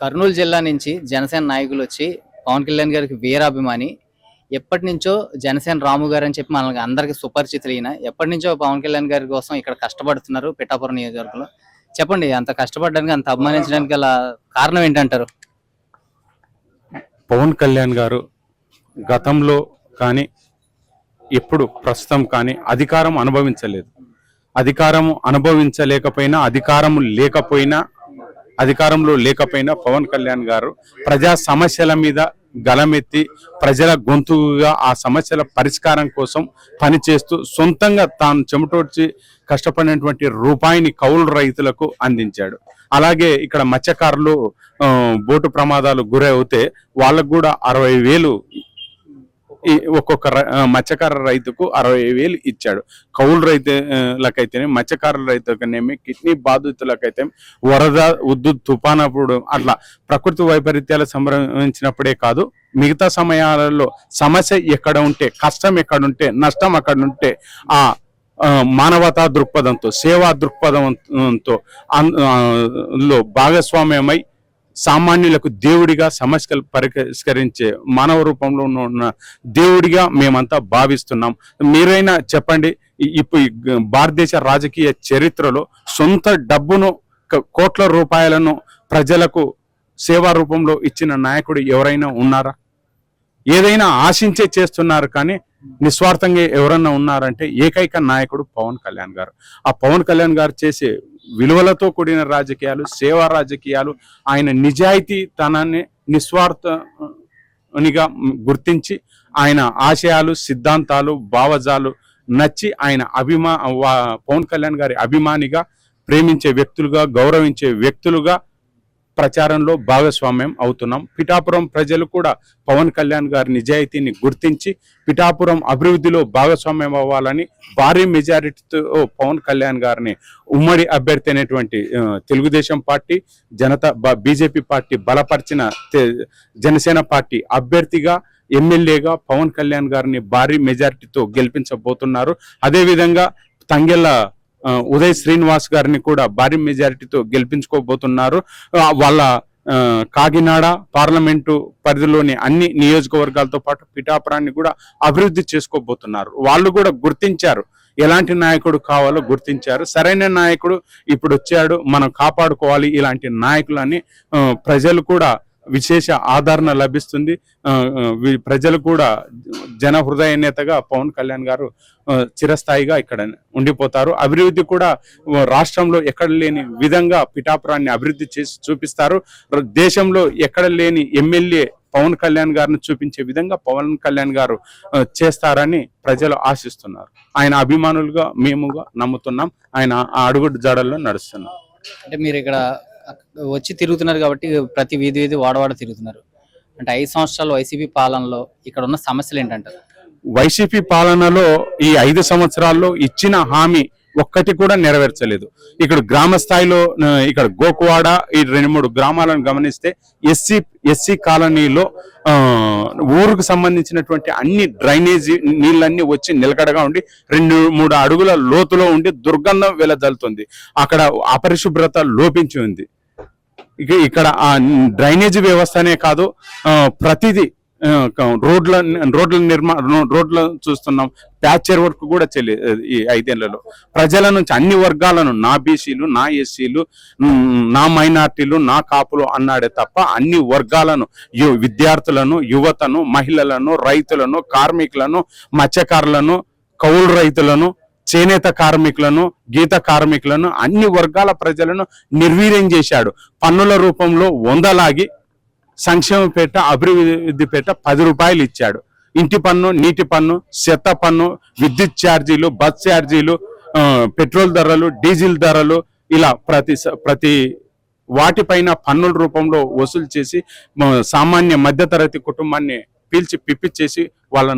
కర్నూలు జిల్లా నుంచి జనసేన నాయకులు వచ్చి పవన్ కళ్యాణ్ గారికి వీరాభిమాని. ఎప్పటి నుంచో జనసేన రాము గారు అని చెప్పి మనకి అందరికి సుపరిచితులు ఈయన. ఎప్పటి నుంచో పవన్ కళ్యాణ్ గారి కోసం ఇక్కడ కష్టపడుతున్నారు పిఠాపురం నియోజకవర్గంలో. చెప్పండి అంత కష్టపడడానికి అంత అభిమానించడానికి గల కారణం ఏంటంటారు? పవన్ కళ్యాణ్ గారు గతంలో కానీ ఎప్పుడు ప్రస్తుతం కానీ అధికారం అనుభవించలేదు. అధికారం అనుభవించలేకపోయినా అధికారం లేకపోయినా అధికారంలో లేకపోయినా పవన్ కళ్యాణ్ గారు ప్రజా సమస్యల మీద గలమెత్తి ప్రజల గొంతుగా ఆ సమస్యల పరిష్కారం కోసం పనిచేస్తూ సొంతంగా తాను చెమటోడ్చి కష్టపడినటువంటి రూపాయిని కౌలు రైతులకు అందించాడు. అలాగే ఇక్కడ మత్స్యకారులు బోటు ప్రమాదాలు గురవుతే వాళ్ళకు కూడా అరవై వేలు ఒక్కొక్క రై- మత్స్యకార రైతుకు అరవై వేలు ఇచ్చాడు. కౌలు రైతులకైతేనే మత్స్యకారుల రైతులకనేమి కిడ్నీ బాధితులకైతే వరద ఉద్దు తుఫానప్పుడు అట్లా ప్రకృతి వైపరీత్యాలు సంభవించినప్పుడే కాదు మిగతా సమయాలలో సమస్య ఎక్కడ ఉంటే కష్టం ఎక్కడ ఉంటే నష్టం అక్కడ ఉంటే ఆ మానవతా దృక్పథంతో సేవా దృక్పథంతో అన్- లో భాగస్వామ్యమై సామాన్యులకు దేవుడిగా సమస్యలు పరిష్కరించే మానవ రూపంలో ఉన్న దేవుడిగా మేమంతా భావిస్తున్నాం. మీరైనా చెప్పండి ఇప్పుడు ఈ భారతదేశ రాజకీయ చరిత్రలో సొంత డబ్బును కోట్ల రూపాయలను ప్రజలకు సేవా రూపంలో ఇచ్చిన నాయకుడు ఎవరైనా ఉన్నారా? ఏదైనా ఆశించే చేస్తున్నారు కానీ నిస్వార్థంగా ఎవరన్నా ఉన్నారంటే ఏకైక నాయకుడు పవన్ కళ్యాణ్ గారు. ఆ పవన్ కళ్యాణ్ గారు చేసే విలువలతో కూడిన రాజకీయాలు సేవా రాజకీయాలు ఆయన నిజాయితీ తనాన్ని నిస్వార్థనిగా గుర్తించి ఆయన ఆశయాలు సిద్ధాంతాలు భావజాలు నచ్చి ఆయన అభిమా వా- పవన్ కళ్యాణ్ గారి అభిమానిగా ప్రేమించే వ్యక్తులుగా గౌరవించే వ్యక్తులుగా ప్రచారంలో భాగస్వామ్యం అవుతున్నాం. పిఠాపురం ప్రజలు కూడా పవన్ కళ్యాణ్ గారి నిజాయితీని గుర్తించి పిఠాపురం అభివృద్ధిలో భాగస్వామ్యం అవ్వాలని భారీ మెజారిటీతో పవన్ కళ్యాణ్ గారిని ఉమ్మడి అభ్యర్థి అనేటువంటి Telugu Desam party Janata BJP party బలపరిచిన జనసేన పార్టీ అభ్యర్థిగా ఎమ్మెల్యేగా పవన్ కళ్యాణ్ గారిని భారీ మెజారిటీతో గెలిపించబోతున్నారు. అదేవిధంగా తంగెళ్ళ ఉదయ్ శ్రీనివాస్ గారిని కూడా భారీ మెజారిటీతో గెలిపించుకోబోతున్నారు. వాళ్ళ కాకినాడ పార్లమెంటు పరిధిలోని అన్ని నియోజకవర్గాలతో పాటు పిఠాపురాన్ని కూడా అభివృద్ధి చేసుకోబోతున్నారు. వాళ్ళు కూడా గుర్తించారు. ఎలాంటి నాయకుడు కావాలో గుర్తించారు. సరైన నాయకుడు ఇప్పుడు వచ్చాడు. మనం కాపాడుకోవాలి. ఇలాంటి నాయకులని ప్రజలు కూడా విశేష ఆదరణ లభిస్తుంది. ప్రజలు కూడా జన హృదయ నేతగా పవన్ కళ్యాణ్ గారు చిరస్థాయిగా ఇక్కడ ఉండిపోతారు. అభివృద్ధి కూడా రాష్ట్రంలో ఎక్కడ లేని విధంగా పిఠాపురాన్ని అభివృద్ధి చేసి చూపిస్తారు. దేశంలో ఎక్కడ లేని ఎమ్మెల్యే పవన్ కళ్యాణ్ గారిని చూపించే విధంగా పవన్ కళ్యాణ్ గారు చేస్తారని ప్రజలు ఆశిస్తున్నారు. ఆయన అభిమానులుగా మేముగా నమ్ముతున్నాం. ఆయన ఆ అడుగుడు జాడల్లో నడుస్తున్నాం. అంటే మీరు ఇక్కడ వచ్చి తిరుగుతున్నారు కాబట్టి ప్రతి వీధి వీధి వాడవాడ తిరుగుతున్నారు. అంటే ఐదు సంవత్సరాలు వైసీపీ పాలనలో ఇక్కడ ఉన్న సమస్యలు ఏంటంటారు? వైసీపీ పాలనలో ఈ ఐదు సంవత్సరాల్లో ఇచ్చిన హామీ ఒక్కటి కూడా నెరవేర్చలేదు. ఇక్కడ గ్రామ స్థాయిలో ఇక్కడ గోకువాడ ఈ రెండు మూడు గ్రామాలను గమనిస్తే ఎస్సీ ఎస్సీ కాలనీలో ఊరుకు సంబంధించినటువంటి అన్ని డ్రైనేజీ నీళ్ళన్నీ వచ్చి నిలకడగా ఉండి రెండు మూడు అడుగుల లోతులో ఉండి దుర్గంధం వెలజల్లుతుంది. అక్కడ అపరిశుభ్రత లోపించి ఉంది. ఇక్కడ ఆ డ్రైనేజీ వ్యవస్థనే కాదు ప్రతిదీ రోడ్ల రోడ్ల నిర్మాణ రోడ్ల చూస్తున్నాం. ప్యాచర్ వర్క్ కూడా చెల్లి ఈ ఐదేళ్ళలో. ప్రజల నుంచి అన్ని వర్గాలను నా బీసీలు నా ఎస్సీలు నా మైనార్టీలు నా కాపులు అన్నాడే తప్ప అన్ని వర్గాలను విద్యార్థులను యువతను మహిళలను రైతులను కార్మికులను మత్స్యకారులను కౌలు రైతులను చేనేత కార్మికులను గీత కార్మికులను అన్ని వర్గాల ప్రజలను నిర్వీర్యం చేశాడు. పన్నుల రూపంలో వందలాగి సంక్షేమ పేట అభివృద్ధి పేట పది రూపాయలు ఇచ్చాడు. ఇంటి పన్ను నీటి పన్ను చెత్త పన్ను విద్యుత్ ఛార్జీలు బస్ ఛార్జీలు పెట్రోల్ ధరలు డీజిల్ ధరలు ఇలా ప్రతి స- ప్రతి వాటిపైన పన్నుల రూపంలో వసూలు చేసి సామాన్య మధ్యతరగతి కుటుంబాన్ని పీల్చి పిప్పి చేసి వాళ్ళ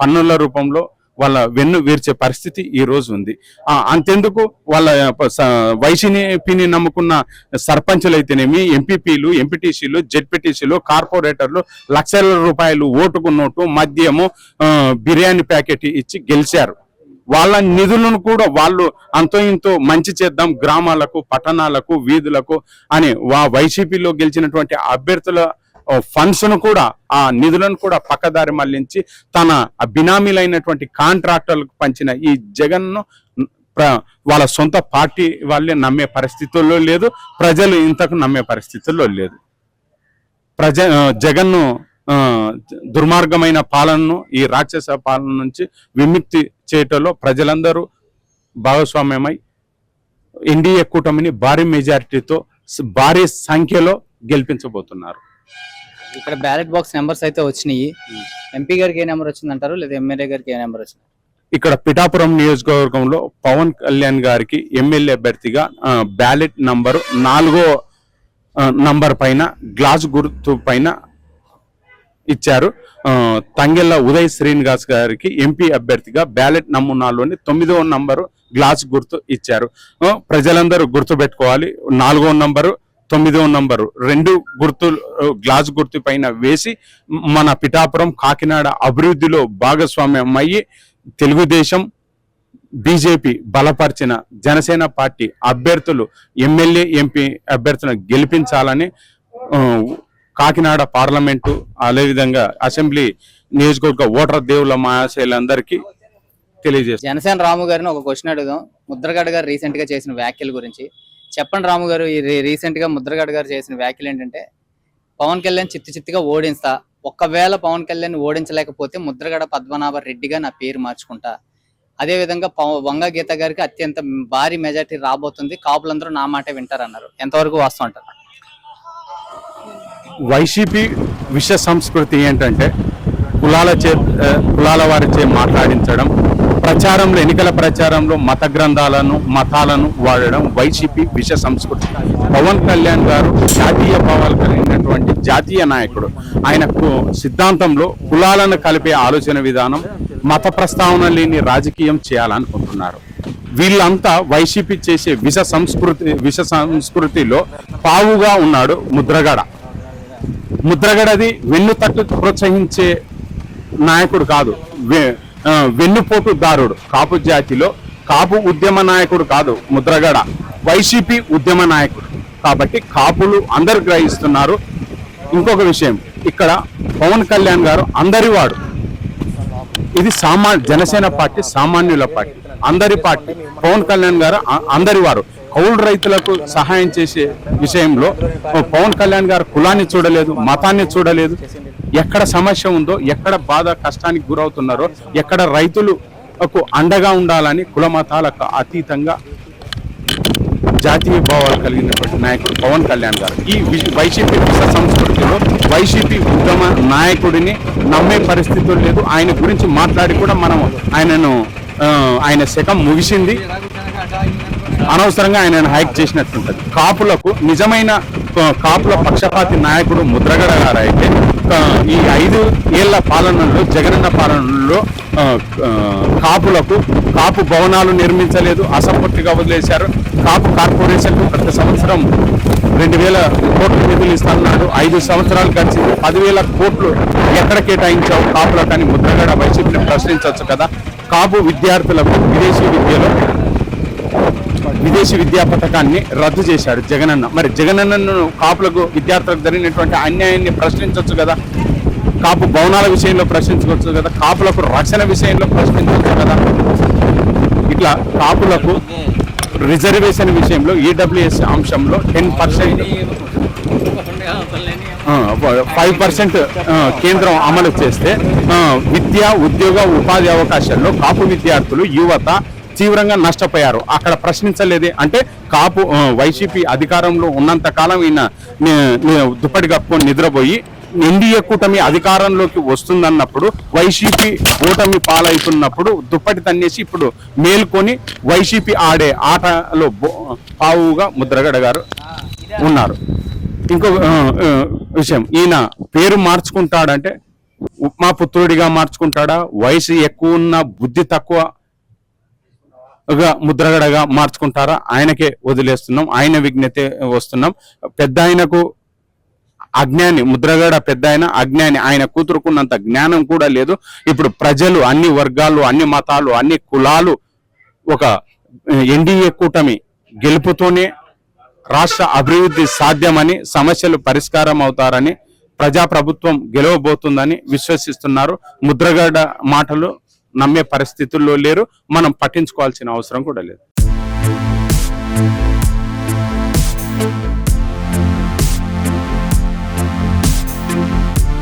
పన్నుల రూపంలో వాళ్ళ వెన్ను వీర్చే పరిస్థితి ఈ రోజు ఉంది. అంతెందుకు వాళ్ళ స- వైసీపీని నమ్ముకున్న సర్పంచులు అయితేనేమి ఎంపీపీలు ఎంపీటీసీలు జెడ్పీటీసీలు కార్పొరేటర్లు లక్షల రూపాయలు ఓటుకు నోటు మద్యము బిర్యానీ ప్యాకెట్ ఇచ్చి గెలిచారు. వాళ్ళ నిధులను కూడా వాళ్ళు అంతో ఇంతో మంచి చేద్దాం గ్రామాలకు పట్టణాలకు వీధులకు అని వా వైసీపీలో గెలిచినటువంటి అభ్యర్థుల ఫండ్స్ను కూడా ఆ నిధులను కూడా పక్కదారి మళ్ళించి తన బినామీలైనటువంటి కాంట్రాక్టర్లకు పంచిన ఈ జగన్ను వాళ్ళ సొంత పార్టీ వాళ్ళే నమ్మే పరిస్థితుల్లో లేదు ప్రజలు ఇంతకు నమ్మే పరిస్థితుల్లో లేదు. ప్రజ జగన్ను దుర్మార్గమైన పాలనను ఈ రాక్షస పాలన నుంచి విముక్తి చేయటంలో ప్రజలందరూ భాగస్వామ్యమై ఎన్డీఏ కూటమిని భారీ మెజారిటీతో భారీ సంఖ్యలో గెలిపించబోతున్నారు. ఇక్కడ బ్యాలెట్ బాక్స్ నెంబర్స్ అయితే వచ్చినాయి. ఎంపీ గారికి ఏ నెంబర్ వచ్చిందంటారు? లేదా ఎమ్మెల్యే గారికి ఏ నెంబర్ వచ్చింది ఇక్కడ పిఠాపురం నియోజకవర్గంలో పవన్ కళ్యాణ్ గారికి ఎమ్మెల్యే అభ్యర్థిగా బ్యాలెట్ నంబరు నాలుగో నంబర్ పైన గ్లాస్ గుర్తు పైన ఇచ్చారు. తంగెళ్ళ ఉదయ్ శ్రీనివాస్ గారికి ఎంపీ అభ్యర్థిగా బ్యాలెట్ నమూనాలోని తొమ్మిదవ నంబరు గ్లాస్ గుర్తు ఇచ్చారు. ప్రజలందరూ గుర్తు పెట్టుకోవాలి నాలుగో నంబరు తొమ్మిదవ నంబరు. రెండు గుర్తు గ్లాస్ గుర్తు పైన వేసి మన పిఠాపురం కాకినాడ అభివృద్ధిలో భాగస్వామ్యం అయ్యి తెలుగుదేశం బీజేపీ బలపరిచిన జనసేన పార్టీ అభ్యర్థులు ఎమ్మెల్యే ఎంపీ అభ్యర్థులను గెలిపించాలని కాకినాడ పార్లమెంటు అదేవిధంగా అసెంబ్లీ నియోజకవర్గ ఓటర్ దేవుల మహాశైలందరికీ తెలియజేస్తారు జనసేన రాము గారిని ఒక క్వశ్చన్ అడుగుదాం. ముద్రగడ గారు రీసెంట్గా చేసిన వ్యాఖ్యల గురించి. చెప్పండి రాము గారు ఈ రీసెంట్గా ముద్రగడ గారు చేసిన వ్యాఖ్యలు ఏంటంటే పవన్ కళ్యాణ్ చిత్తు చిత్తుగా ఓడిస్తా ఒక్కవేళ పవన్ కళ్యాణ్ ఓడించలేకపోతే ముద్రగడ పద్మనాభ రెడ్డిగా నా పేరు మార్చుకుంటా. అదేవిధంగా పవ- వంగ గీత గారికి అత్యంత భారీ మెజార్టీ రాబోతుంది కాపులందరూ నా మాట వింటారన్నారు. ఎంతవరకు వాస్తవం అంటారు? వైసీపీ విష సంస్కృతి ఏంటంటే కులాల చే కులాల వారిచే మాట్లాడించడం ప్రచారంలో ఎన్నికల ప్రచారంలో మత గ్రంథాలను మతాలను వాడడం వైసీపీ విష సంస్కృతి. పవన్ కళ్యాణ్ గారు జాతీయ భావాలు కలిగినటువంటి జాతీయ నాయకుడు. ఆయన కు- సిద్ధాంతంలో కులాలను కలిపే ఆలోచన విధానం మత ప్రస్తావన లేని రాజకీయం చేయాలనుకుంటున్నారు. వీళ్ళంతా వైసీపీ చేసే విష సంస్కృతి విష సంస్కృతిలో పావుగా ఉన్నాడు ముద్రగడ. ముద్రగడది వెన్ను తట్టు ప్రోత్సహించే నాయకుడు కాదు. వెన్నుపోటు దారుడు. కాపు జాతిలో కాపు ఉద్యమ నాయకుడు కాదు ముద్రగడ. వైసీపీ ఉద్యమ నాయకుడు. కాబట్టి కాపులు అందరు గ్రహిస్తున్నారు. ఇంకొక విషయం ఇక్కడ పవన్ కళ్యాణ్ గారు అందరి వాడు. ఇది సామా జనసేన పార్టీ సామాన్యుల పార్టీ. అందరి పార్టీ. పవన్ కళ్యాణ్ గారు అందరి వారు. కౌలు రైతులకు సహాయం చేసే విషయంలో పవన్ కళ్యాణ్ గారు కులాన్ని చూడలేదు మతాన్ని చూడలేదు. ఎక్కడ సమస్య ఉందో ఎక్కడ బాధ కష్టానికి గురవుతున్నారో ఎక్కడ రైతులకు అండగా ఉండాలని కుల మతాలకు అతీతంగా జాతీయ భావాలు కలిగినటువంటి నాయకుడు పవన్ కళ్యాణ్ గారు. ఈ వైసీపీ విశ్వ సంస్కృతిలో వైసీపీ ఉద్యమ నాయకుడిని నమ్మే పరిస్థితులు లేదు. ఆయన గురించి మాట్లాడి కూడా మనం ఆయనను ఆయన శకం ముగిసింది. అనవసరంగా ఆయనను హైక్ చేసినట్టుంటది. కాపులకు నిజమైన కాపుల పక్షపాతి నాయకుడు ముద్రగడ గారు అయితే ఈ ఐదు ఏళ్ళ పాలనలో జగనన్న పాలనలో కాపులకు కాపు భవనాలు నిర్మించలేదు అసంపూర్తిగా వదిలేశారు. కాపు కార్పొరేషన్కు ప్రతి సంవత్సరం రెండు వేల కోట్ల నిధులు ఇస్తున్నాడు ఐదు సంవత్సరాలు గడిచింది. పదివేల కోట్లు ఎక్కడ కేటాయించావు? కాపులకు అని ముద్రగడ వైసీపీని ప్రశ్నించవచ్చు కదా. కాపు విద్యార్థులకు విదేశీ విద్యలో విదేశీ విద్యా పథకాన్ని రద్దు చేశాడు జగనన్న. మరి జగనన్నను కాపులకు విద్యార్థులకు జరిగినటువంటి అన్యాయాన్ని ప్రశ్నించవచ్చు కదా? కాపు భవనాల విషయంలో ప్రశ్నించవచ్చు కదా? కాపులకు రక్షణ విషయంలో ప్రశ్నించవచ్చు కదా? ఇట్లా కాపులకు రిజర్వేషన్ విషయంలో ఈడబ్ల్యూఎస్ అంశంలో టెన్ పర్సెంట్. ఫైవ్ పర్సెంట్ కేంద్రం అమలు చేస్తే విద్య ఉద్యోగ ఉపాధి అవకాశాల్లో కాపు విద్యార్థులు యువత తీవ్రంగా నష్టపోయారు. అక్కడ ప్రశ్నించలేదే. అంటే కాపు వైసీపీ అధికారంలో ఉన్నంత కాలం ఈయన దుప్పటి కప్పుకొని నిద్రపోయి ఎన్డీఏ కూటమి అధికారంలోకి వస్తుందన్నప్పుడు వైసీపీ కూటమి పాలవుతున్నప్పుడు దుప్పటి తన్నేసి ఇప్పుడు మేల్కొని వైసీపీ ఆడే ఆటలో బో- పావుగా ముద్రగడ గారు ఉన్నారు. ఇంకో విషయం. ఈయన పేరు మార్చుకుంటాడంటే ఉప్మా పుత్రుడిగా మార్చుకుంటాడా? వయసు ఎక్కువ ఉన్న బుద్ధి తక్కువ ముద్రగడగా మార్చుకుంటారా? ఆయనకే వదిలేస్తున్నాం. ఆయన విజ్ఞతే వస్తున్నాం. పెద్ద ఆయనకు అజ్ఞాని ముద్రగడ పెద్ద ఆయన అజ్ఞాని. ఆయన కూతురుకున్నంత జ్ఞానం కూడా లేదు. ఇప్పుడు ప్రజలు అన్ని వర్గాలు అన్ని మతాలు అన్ని కులాలు ఒక ఎన్డీఏ కూటమి గెలుపుతోనే రాష్ట్ర అభివృద్ధి సాధ్యమని సమస్యలు పరిష్కారం అవుతారని ప్రజాప్రభుత్వం గెలవబోతుందని విశ్వసిస్తున్నారు. ముద్రగడ మాటలు నమ్మే పరిస్థితుల్లో లేరు. మనం పట్టించుకోవాల్సిన అవసరం కూడా లేదు.